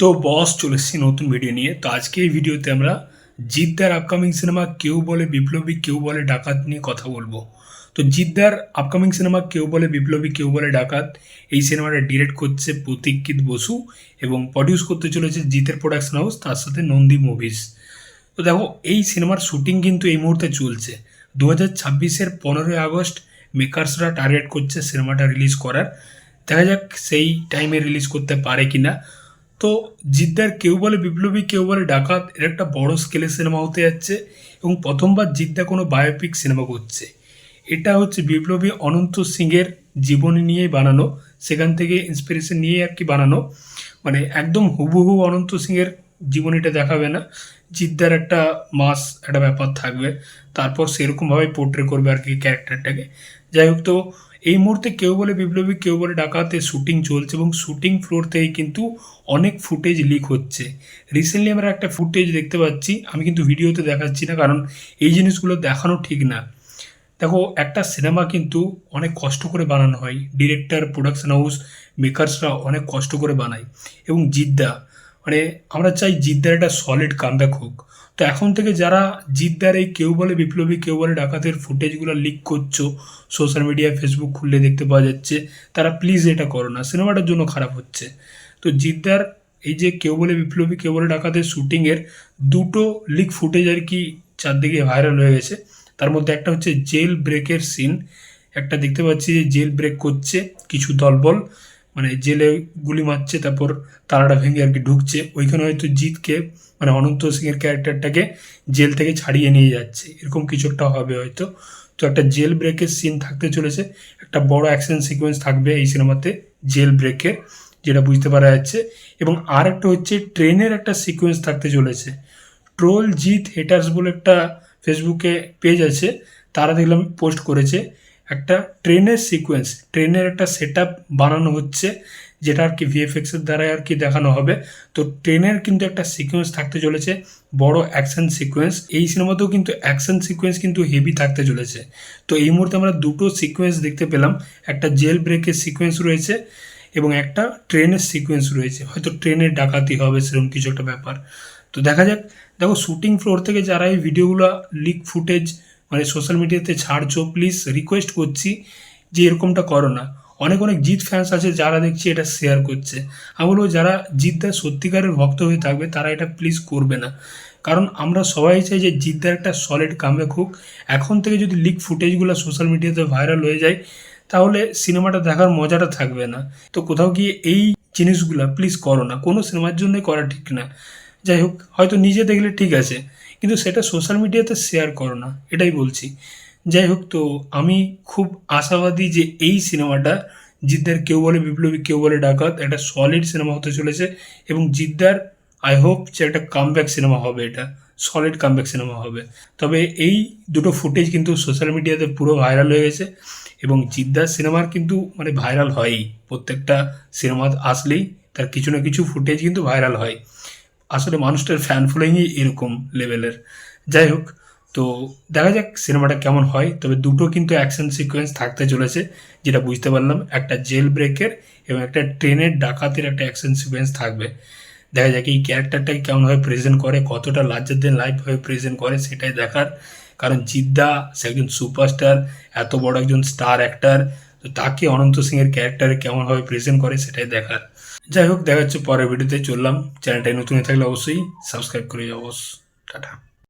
তো বস চলে এসেছি নতুন ভিডিও নিয়ে। তো আজকে এই ভিডিওতে আমরা জিদ্দার আপকামিং সিনেমা কেউ বলে বিপ্লবী, কেউ বলে ডাকাত নিয়ে কথা বলব। তো জিদ্দার আপকামিং সিনেমা কেউ বলে বিপ্লবী, কেউ বলে ডাকাত, এই সিনেমাটা ডিরেক্ট করছে প্রতীক্ষিত বসু এবং প্রডিউস করতে চলেছে জিতের প্রোডাকশন হাউস তার সাথে নন্দী মুভিজ তো দেখো, এই সিনেমার শুটিং কিন্তু এই মুহূর্তে চলছে। দু হাজার ছাব্বিশের পনেরোই আগস্ট মেকার্সরা টার্গেট করছে সিনেমাটা রিলিজ করার। দেখা যাক সেই টাইমে রিলিজ করতে পারে কি না তো জিদ্দার কেউ বলে বিপ্লবী, কেউ বলে ডাকাত, এর একটা বড় স্কেলে সিনেমা হতে যাচ্ছে এবং প্রথমবার জিদ্দা কোনো বায়োপিক সিনেমা করছে। এটা হচ্ছে বিপ্লবী অনন্ত সিংয়ের জীবনী নিয়েই বানানো, সেখান থেকে ইন্সপিরেশন নিয়ে আর কি বানানো। মানে একদম হুবহু অনন্ত সিংয়ের জীবনীটা দেখাবে না। জিদ্দার একটা মাস, একটা ব্যাপার থাকবে। তারপর সেরকমভাবে পোর্ট্রে করবে আর কি ক্যারেক্টারটাকে যাই হোক তো, এই মুহূর্তে কেউ বলে বিপ্লবী, কেউ বলে ডাকাতে শুটিং চলছে এবং শুটিং ফ্লোর থেকে কিন্তু অনেক ফুটেজ লিক হচ্ছে। রিসেন্টলি আমরা একটা ফুটেজ দেখতে পাচ্ছি, আমি কিন্তু ভিডিওতে দেখাচ্ছি না কারণ এই জিনিসগুলো দেখানো ঠিক না। দেখো, একটা সিনেমা কিন্তু অনেক কষ্ট করে বানানো হয়। ডিরেক্টর প্রোডাকশন হাউস মেকার্সরা অনেক কষ্ট করে বানায়। এবং জিদ্দা মানে আমরা চাই জিদ্দার একটা সলিড কামব্যাক হোক। তো এখন থেকে যারা জিদ্দার এই কেউ বলে বিপ্লবী, কেউ বলে ডাকাতের ফুটেজগুলো লিক করছ সোশ্যাল মিডিয়ায় ফেসবুক খুললে দেখতে পাওয়া যাচ্ছে, তারা প্লিজ এটা করো না, সিনেমাটার জন্য খারাপ হচ্ছে। তো জিদ্দার এই যে কেউ বলে বিপ্লবী, কেউ বলে ডাকাতের শুটিংয়ের দুটো লিক ফুটেজ আর কি চারদিকে ভাইরাল হয়ে গেছে। তার মধ্যে একটা হচ্ছে জেল ব্রেকের সিন একটা দেখতে পাচ্ছি যে জেল ব্রেক করছে কিছু দলবল। মানে জেলে গুলি মারছে, তারপর তারাটা ভেঙে আর কি ঢুকছে। ওইখানে হয়তো জিতকে মানে অনন্ত সিংয়ের ক্যারেক্টারটাকে জেল থেকে ছাড়িয়ে নিয়ে যাচ্ছে। এরকম কিছু একটা হবে হয়তো। তো একটা জেল ব্রেকের সিন থাকতে চলেছে। একটা বড় অ্যাকশন সিকোয়েন্স থাকবে এই সিনেমাতে জেল ব্রেকের, যেটা বুঝতে পারা যাচ্ছে। এবং আর একটা হচ্ছে ট্রেনের একটা সিকোয়েন্স থাকতে চলেছে। ট্রোল জিত হেটার্স বলে একটা ফেসবুকে পেজ আছে। তারা দেখলাম পোস্ট করেছে। একটা ট্রেনের সিকোয়েন্স ট্রেনের একটা সেট বানানো হচ্ছে, যেটা আর কি ভিএফএক্সের দ্বারাই আর কি দেখানো হবে। তো ট্রেনের কিন্তু একটা সিকোয়েন্স থাকতে চলেছে, বড় অ্যাকশন সিকোয়েন্স এই সিনেমাতেও কিন্তু অ্যাকশন সিকোয়েন্স কিন্তু হেভি থাকতে চলেছে। তো এই মুহূর্তে আমরা দুটো সিকোয়েন্স দেখতে পেলাম, একটা জেল ব্রেকের সিকোয়েন্স রয়েছে এবং একটা ট্রেনের সিকোয়েন্স রয়েছে। হয়তো ট্রেনের ডাকাতি হবে, সেরকম কিছু একটা ব্যাপার। তো দেখা যাক, দেখো শুটিং ফ্লোর থেকে যারা এই ভিডিওগুলো লিক ফুটেজ মানে সোশ্যাল মিডিয়াতে ছাড়ছো প্লিজ রিকোয়েস্ট করছি যে এরকমটা করো না। অনেক অনেক জিৎ ফ্যান্স আছে যারা দেখছি এটা শেয়ার করছে। আমি বলব যারা জিদ্দার সত্যিকারের ভক্ত হয়ে থাকবে, তারা এটা প্লিজ করবে না। কারণ আমরা সবাই চাই যে জিদ্দার একটা সলিড কামব্যাক হোক। এখন থেকে যদি লিক ফুটেজগুলো সোশ্যাল মিডিয়াতে ভাইরাল হয়ে যায়, তাহলে সিনেমাটা দেখার মজাটা থাকবে না। তো কোথাও গিয়ে এই জিনিসগুলো প্লিজ করো না। কোনো সিনেমার জন্যই করা ঠিক না। যাই হোক, হয়তো নিজে দেখলে ঠিক আছে, কিন্তু সেটা সোশ্যাল মিডিয়াতে শেয়ার করো না, এটাই বলছি। যাই হোক, তো আমি খুব আশাবাদী যে এই সিনেমাটা জিদ্দার কেউ বলে বিপ্লবী, কেউ বলে ডাকাত, একটা সলিড সিনেমা হতে চলেছে এবং জিদ্দার আই হোপ যে একটা কামব্যাক সিনেমা হবে এটা সলিড কামব্যাক সিনেমা হবে। তবে এই দুটো ফুটেজ কিন্তু সোশ্যাল মিডিয়াতে পুরো ভাইরাল হয়ে গেছে এবং জিদ্দার সিনেমার কিন্তু মানে ভাইরাল হয়ই। প্রত্যেকটা সিনেমা আসলেই তার কিছু না কিছু ফুটেজ কিন্তু ভাইরাল হয়। আসলে মানুষটার ফ্যান ফলোয়িংই এরকম লেভেলের যাই হোক, তো দেখা যাক সিনেমাটা কেমন হয়। তবে দুটো কিন্তু অ্যাকশন সিকোয়েন্স থাকতে চলেছে, যেটা বুঝতে পারলাম। একটা জেল ব্রেকের এবং একটা ট্রেনের ডাকাতের একটা অ্যাকশন সিকোয়েন্স থাকবে। দেখা যাক এই ক্যারেক্টারটাকে কেমনভাবে প্রেজেন্ট করে, কতটা লার্জার দেন লাইফভাবে প্রেজেন্ট করে, সেটাই দেখার। কারণ জিদ্দা, সে একজন সুপারস্টার এত বড় একজন স্টার অ্যাক্টার তো তাকে অনন্ত সিং এর ক্যারেক্টারে কেমনভাবে প্রেজেন্ট করে সেটাই দেখার। যাই হোক, দেখা পরের ভিডিওতে চললাম। চ্যানেলটাই নতুন থাকলে অবশ্যই সাবস্ক্রাইব করে যাব টাটা।